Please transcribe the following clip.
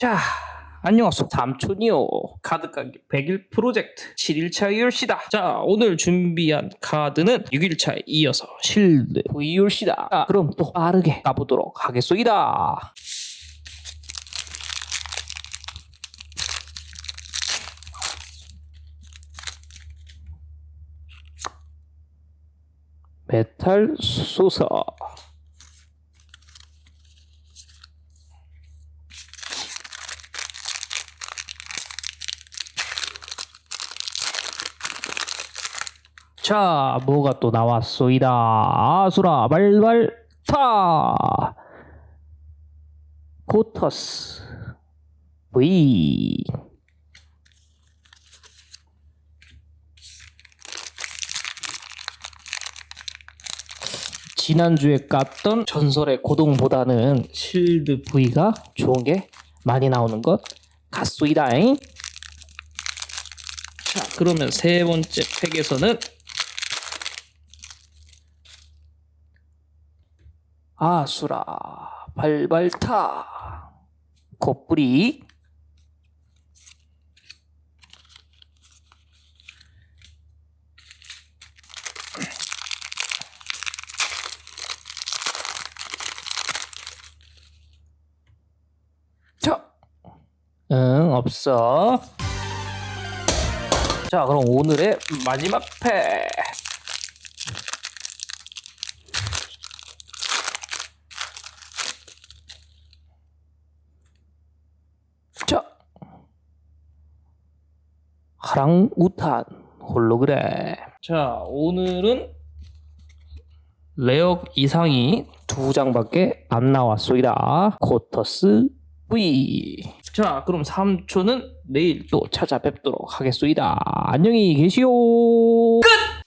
자, 안녕하세요. 삼촌이요. 카드 가게 100일 프로젝트 7일차 이올시다. 자, 오늘 준비한 카드는 6일차에 이어서 실드 V올시다. 자, 그럼 또 빠르게 가보도록 하겠소이다. 메탈 소사. 자, 뭐가 또 나왔소이다. 아수라 발발 타. 코터스 V. 지난주에 깠던 전설의 고동보다는 실드 V가 좋은 게 많이 나오는 것 같소이다잉. 자, 그러면 세 번째 팩에서는 아수라 발발타 콧뿌리 자, 응 없어. 자, 그럼 오늘의 마지막 팩. 자, 하랑우탄 홀로그램. 자, 오늘은 레어 이상이 두 장밖에 안 나왔소이다. 코터스 V. 자, 그럼 3초는 내일 또 찾아뵙도록 하겠소이다. 안녕히 계시오. 끝!